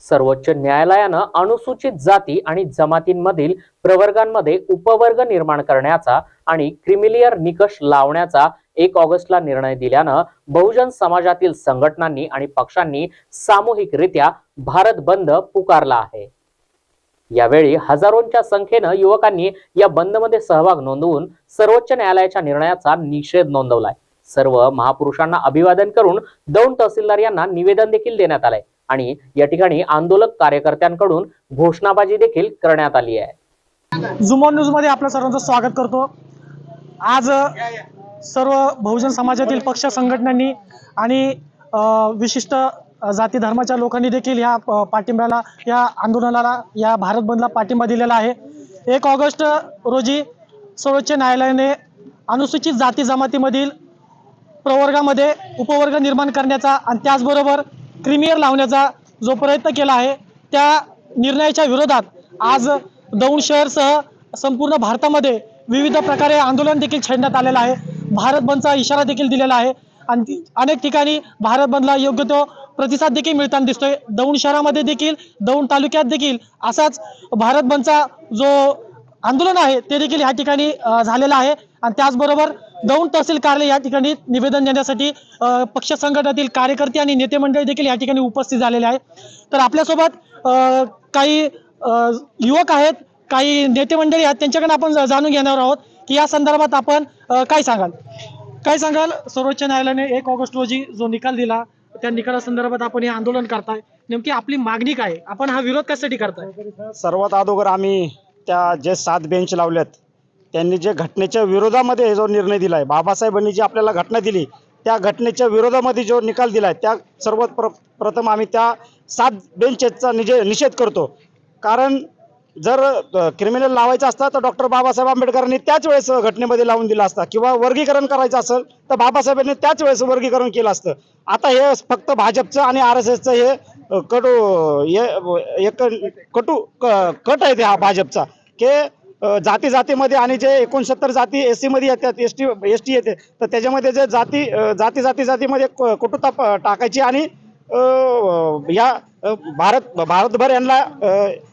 सर्वोच्च न्यायालयानं अनुसूचित जाती आणि जमातींमधील प्रवर्गांमध्ये उपवर्ग निर्माण करण्याचा आणि क्रिमिलियर निकष लावण्याचा एक ऑगस्टला निर्णय दिल्यानं बहुजन समाजातील संघटनांनी आणि पक्षांनी सामूहिकरित्या भारत बंद पुकारला आहे. यावेळी हजारोंच्या संख्येनं युवकांनी या बंदमध्ये सहभाग नोंदवून सर्वोच्च न्यायालयाच्या निर्णयाचा निषेध नोंदवलाय. सर्व महापुरुषांना अभिवादन करून दौंड तहसीलदार यांना निवेदन देखील देण्यात आलंय. आणि या ठिकाणी आंदोलक कार्यकर्त्यांकडून घोषणाबाजी देखील करण्यात आली आहे. जुमोन न्यूजमध्ये आपल्या सर्वांचं स्वागत करतो. आज सर्व बहुजन समाजातील पक्ष संघटनांनी आणि विशिष्ट जाती धर्माच्या लोकांनी देखील ह्या पाठिंब्याला या आंदोलनाला या भारत बंदला पाठिंबा दिलेला आहे. एक ऑगस्ट रोजी सर्वोच्च न्यायालयाने अनुसूचित जाती जमातीमधील प्रवर्गामध्ये उपवर्ग निर्माण करण्याचा आणि त्याचबरोबर क्रिमियर लावण्याचा जो प्रयत्न केला आहे त्या निर्णयाच्या विरोधात आज दौंड शहरसह संपूर्ण भारतामध्ये विविध प्रकारे आंदोलन देखील छेडण्यात आलेलं आहे. भारत बंदचा इशारा देखील दिलेला आहे. आणि अनेक ठिकाणी भारत बंदला योग्य तो प्रतिसाद देखील मिळताना दिसतोय. दौंड शहरामध्ये देखील दौंड तालुक्यात देखील असाच भारत बंदचा जो आंदोलन आहे ते देखील ह्या ठिकाणी झालेलं आहे. आणि त्याचबरोबर दौंड तहसील कार्यालय या ठिकाणी निवेदन देण्यासाठी पक्ष संघटनातील कार्यकर्ते आणि नेते मंडळी देखील या ठिकाणी उपस्थित झालेले आहेत. तर आपल्यासोबत काही युवक आहेत काही नेते मंडळी आहेत त्यांच्याकडे आपण जाणून घेणार आहोत की या संदर्भात आपण काय सांगाल? काय सांगाल? सर्वोच्च न्यायालयाने एक ऑगस्ट रोजी जो निकाल दिला त्या निकालासंदर्भात आपण हे आंदोलन करताय. नेमकी आपली मागणी काय आपण हा विरोध कशासाठी करताय? सर्वात अगोदर आम्ही त्या जे सात बेंच लावल्यात त्यांनी जे घटनेच्या विरोधामध्ये जो निर्णय दिला आहे बाबासाहेबांनी जी आपल्याला घटना दिली त्या घटनेच्या विरोधामध्ये जो निकाल दिला आहे त्या सर्वात प्र प्रथम आम्ही त्या सात बेंचेसचा निजे निषेध करतो. कारण जर क्रिमिनल लावायचं असता तर डॉक्टर बाबासाहेब आंबेडकरांनी त्याच वेळेस घटनेमध्ये लावून दिला असता. किंवा वर्गीकरण करायचं असेल तर बाबासाहेबांनी त्याच वेळेस वर्गीकरण केलं असतं. आता हे फक्त भाजपचं आणि आर एस एसचं हे कटू हे एक कटू कट आहे ते हा भाजपचा. की जाती जातीमध्ये आणि जे एकोणसत्तर जाती एस सीमध्ये येतात एस टी एस टी येते तर त्याच्यामध्ये जे जाती जाती जाती जातीमध्ये क- टाकायची आणि या भारत भारतभर यांना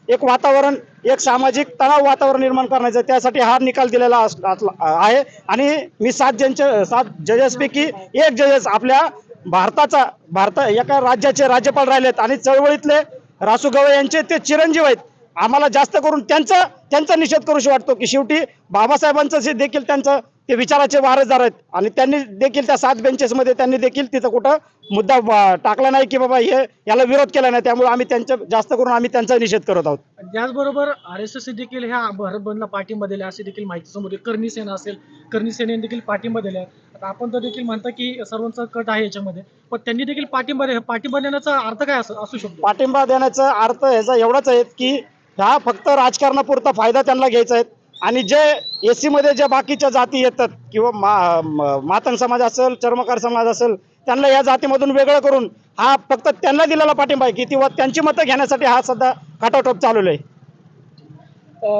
एक वातावरण एक सामाजिक तणाव वातावरण निर्माण करण्याचं त्यासाठी हा निकाल दिलेला असला- आहे. आणि मी सात जणचे सात जजेसपैकी एक जजेस आपल्या भारताचा भारता एका राज्याचे राज्यपाल राहिलेत आणि चळवळीतले रासू गवळे यांचे ते चिरंजीव आहेत. आम्हाला जास्त करून त्यांचा त्यांचा निषेध करूशी वाटतो की शेवटी बाबासाहेबांचं जे देखील त्यांचं ते विचाराचे वारसदार आहेत. आणि त्यांनी देखील त्या सात बेंचेसमध्ये त्यांनी देखील तिथं कुठं मुद्दा टाकला नाही की बाबा हे याला विरोध केला नाही. त्यामुळे आम्ही त्यांच्या जास्त करून आम्ही त्यांचा निषेध करत आहोत. त्याचबरोबर आर एस एस देखील ह्या भारत बंदला पाठिंबा दिला अशी देखील माहिती समोर. करणी सेना असेल करणी सेनेने देखील पाठिंबा दिला आहे. आता आपण तर देखील म्हणता की सर्वांचा कट आहे याच्यामध्ये. पण त्यांनी देखील पाठिंबा पाठिंबा देण्याचा अर्थ काय असं असू शकतो? पाठिंबा देण्याचा अर्थ ह्याचा एवढाच आहे की हा फक्त राजकारणापुरता फायदा त्यांना घ्यायचा आहे. आणि जे एस सीमध्ये ज्या बाकीच्या जाती येतात किंवा मा म- मातंग समाज असेल चर्मकार समाज असेल त्यांना या जातीमधून वेगळं करून हा फक्त त्यांना दिलेला पाठिंबा आहे की किंवा त्यांची मतं घेण्यासाठी हा सध्या खाटाटोप चालवला आहे.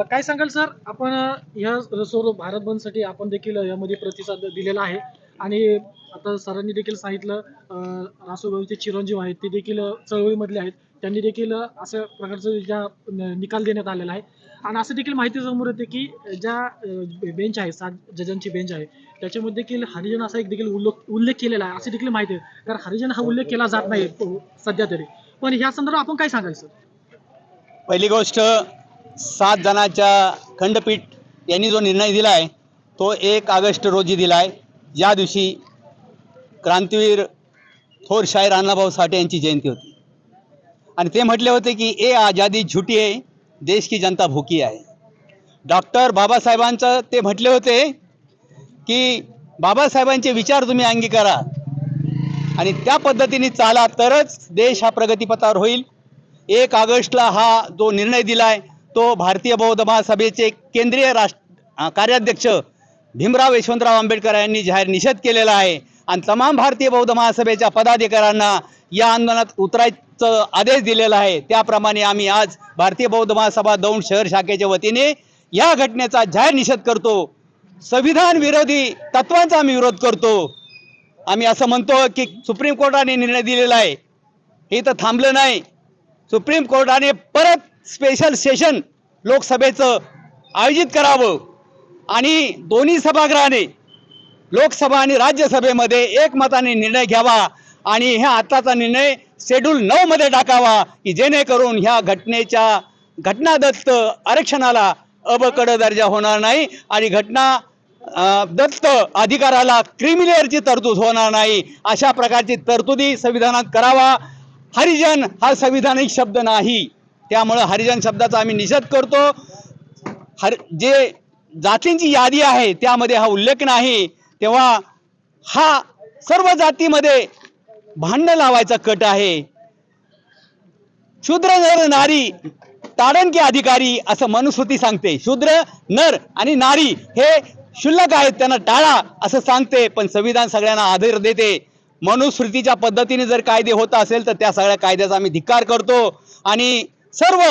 काय सांगाल सर? आपण या स्वरूप भारत बंदसाठी आपण देखील यामध्ये प्रतिसाद दिलेला आहे. आणि आता सरांनी देखील सांगितलं अं, रासोबाईचे चिरंजीव आहेत ते देखील चळवळीमधले आहेत. त्यांनी देखील असं प्रकारचं ज्या निकाल देण्यात आलेला आहे. आणि असं देखील माहिती समोर येते की ज्या बेंच आहे सात जजांची बेंच आहे त्याच्यामध्ये देखील हरिजन असा एक देखील उल्लेख उल्लेख केलेला आहे. असे देखील माहिती आहे. कारण हरिजन हा उल्लेख केला जात नाही सध्या तरी. पण ह्या संदर्भात आपण काय सांगाल सर? पहिली गोष्ट सात जणांच्या खंडपीठ यांनी जो निर्णय दिला आहे तो एक ऑगस्ट रोजी दिला आहे. या दिवशी क्रांतीवीर थोर शाहीर अण्णाभाऊ साठे यांची जयंती होती. आणि ते म्हटले होते की ए आजादी झुटी आहे देश की जनता भुकी आहे. डॉक्टर बाबासाहेबांचं ते म्हटले होते की बाबासाहेबांचे विचार तुम्ही अंगीकारा आणि त्या पद्धतीने चाला तरच देश हा प्रगतीपथावर होईल. एक ऑगस्टला हा जो निर्णय दिलाय तो भारतीय बौद्ध महासभेचे केंद्रीय राष्ट्र कार्याध्यक्ष भीमराव यशवंतराव आंबेडकर यांनी जाहीर निषेध केलेला आहे. आणि तमाम भारतीय बौद्ध महासभेच्या पदाधिकाऱ्यांना या आंदोलनात उतराय आदेश दिलेला आहे. त्याप्रमाणे आम्ही आज भारतीय बौद्ध महासभा दौंड शहर शाखेच्या वतीने या घटनेचा जाहीर निषेध करतो. संविधान विरोधी तत्वांचा आम्ही विरोध करतो. आम्ही असं म्हणतो की सुप्रीम कोर्टाने निर्णय दिलेला आहे. हे तर थांबलं नाही. सुप्रीम कोर्टाने परत स्पेशल सेशन लोकसभेचं आयोजित करावं. आणि दोन्ही सभागृहाने लोकसभा आणि राज्यसभेमध्ये एकमताने निर्णय घ्यावा. आणि ह्या आत्ताचा निर्णय शेड्यूल नऊ मध्ये टाकावा की जेणेकरून ह्या घटनेच्या घटनादत्त आरक्षणाला अबकड दर्जा होणार नाही आणि घटना दत्त अधिकाराला क्रिमिलेअरची तरतूद होणार नाही. अशा प्रकारची तरतुदी संविधानात करावा. हरिजन हा संविधानिक शब्द नाही. त्यामुळं हरिजन शब्दाचा आम्ही निषेध करतो. हर जे जातींची यादी आहे त्यामध्ये हा उल्लेख नाही. तेव्हा हा सर्व जातीमध्ये भांडण लावायचा कट आहे. शूद्र नर नारी ताडणके अधिकारी असं मनुस्मृती सांगते. शूद्र नर आणि नारी हे क्षुल्लक आहेत त्यांना टाळा असं सांगते. पण संविधान सगळ्यांना आदर देते. मनुस्मृतीच्या पद्धतीने जर कायदे होत असेल तर त्या सगळ्या कायद्याचा आम्ही धिक्कार करतो. आणि सर्व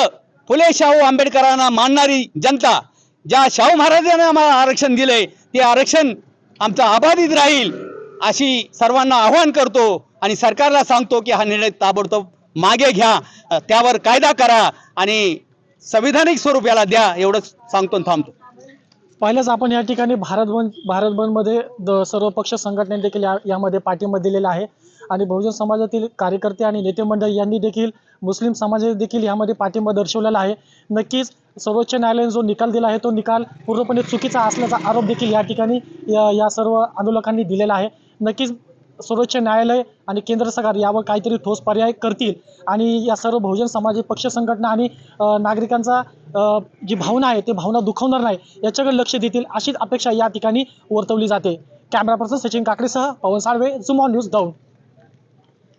फुले शाहू आंबेडकरांना मानणारी जनता ज्या शाहू महाराजांनी आम्हाला आरक्षण दिले ते आरक्षण आमचं अबाधित राहील अशी सर्वांना आव्हान करतो. आणि सरकारला सांगतो की हा निर्णय ताबडतोब मागे घ्या त्यावर कायदा करा आणि संविधानिक स्वरूप याला द्या एवढंच सांगतो आणि थांबतो. पहिल्याच आपण या ठिकाणी भारत बंद भारत बंदमध्ये द सर्व पक्ष संघटने देखील या यामध्ये पाठिंबा दिलेला आहे. आणि बहुजन समाजातील कार्यकर्ते आणि नेते मंडळ यांनी देखील मुस्लिम समाजाने देखील यामध्ये पाठिंबा दर्शवलेला आहे. नक्कीच सर्वोच्च न्यायालयाने जो निकाल दिला आहे तो निकाल पूर्णपणे चुकीचा असल्याचा आरोप देखील या ठिकाणी या या सर्व आंदोलकांनी दिलेला आहे. नक्कीच सर्वोच्च न्यायालय आणि केंद्र सरकार यावर काहीतरी ठोस पर्याय करतील. आणि या सर्व बहुजन समाज पक्ष संघटना आणि नागरिकांचा जी भावना आहे ते भावना दुखवणार नाही याच्याकडे लक्ष देतील अशीच अपेक्षा या ठिकाणी वर्तवली जाते. कॅमेरा पर्सन सचिन काकडेसह पवन साळवे जुमॉन न्यूज दौंड.